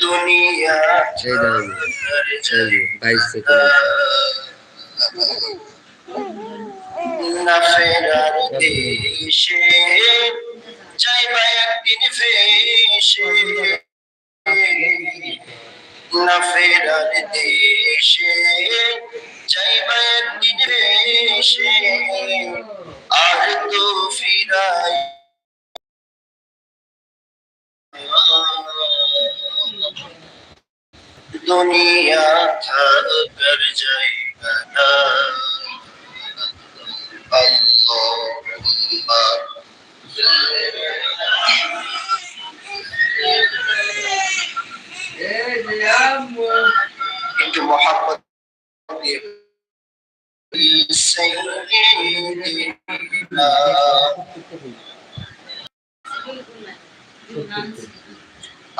দুনিয়া বাইশ সেকেন্ড। না ফেরার দেশে যাইবা একদিন ফেসে না ফেরার দেশে যাইবা ফেসে আর তো ফিরাই দুনিয়া থাকার জায়গা না। আল্লাহুম্মা।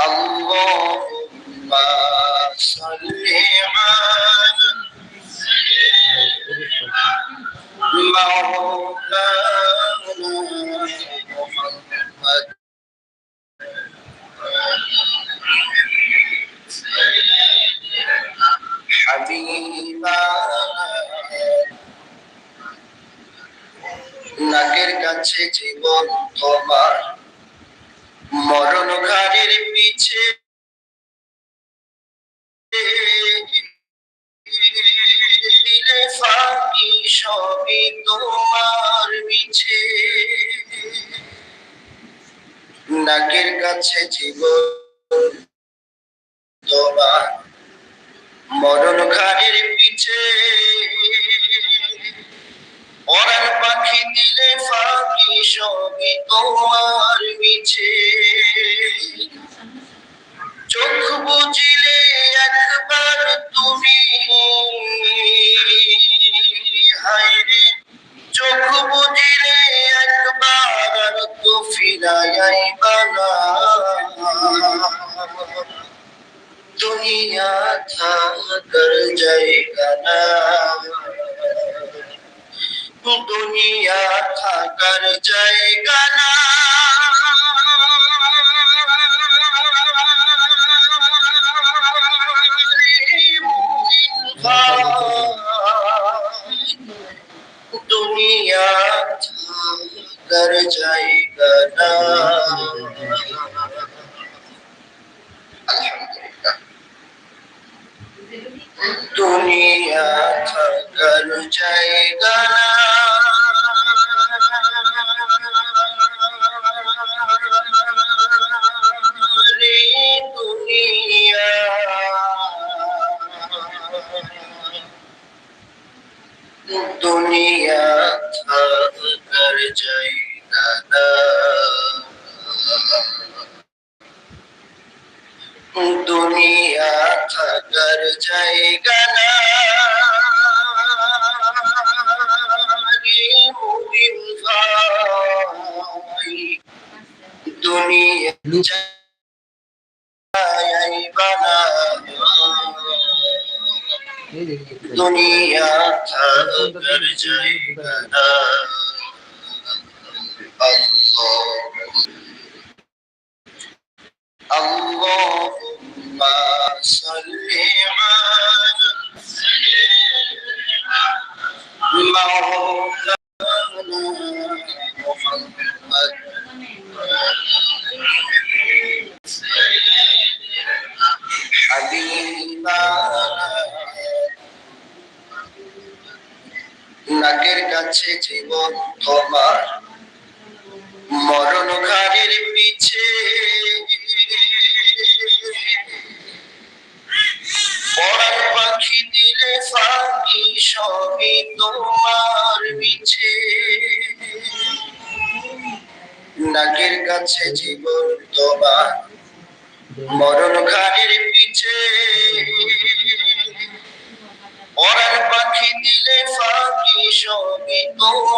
اللهم صل على مولانا محمد নাকের কাছে জীবন তোমার। মরণ ঘাড়ের পিছে ফাঁকি সবই তোমার মিছে নাকের কাছে জীবন তোমার। মরণ ঘাড়ের তো ফিরাইবা না দুনিয়া থাকার জায়গা না দুনিয়া থাকার জায়গা না। দুনিয়া থাকার জায়গা না। আলহামদুলিল্লাহ দুনিয়া থাকার জায়গা না। দুনিয়া। জায়গা না দুনিয়া থাকার জায়গা না। দুনিয়া দুনিয়া থাকার জায়গা না আল্লাহ اللهم صل على مولانا محمد حبيبا নাকের কাছে জীবন তোমার মরণ আমি তোমার মিছে নাকের কাছে জীবন তোমার মরণ ঘাড়ের পিছে। পরার পাখি দিলে ফাঁকি সবই তোমার।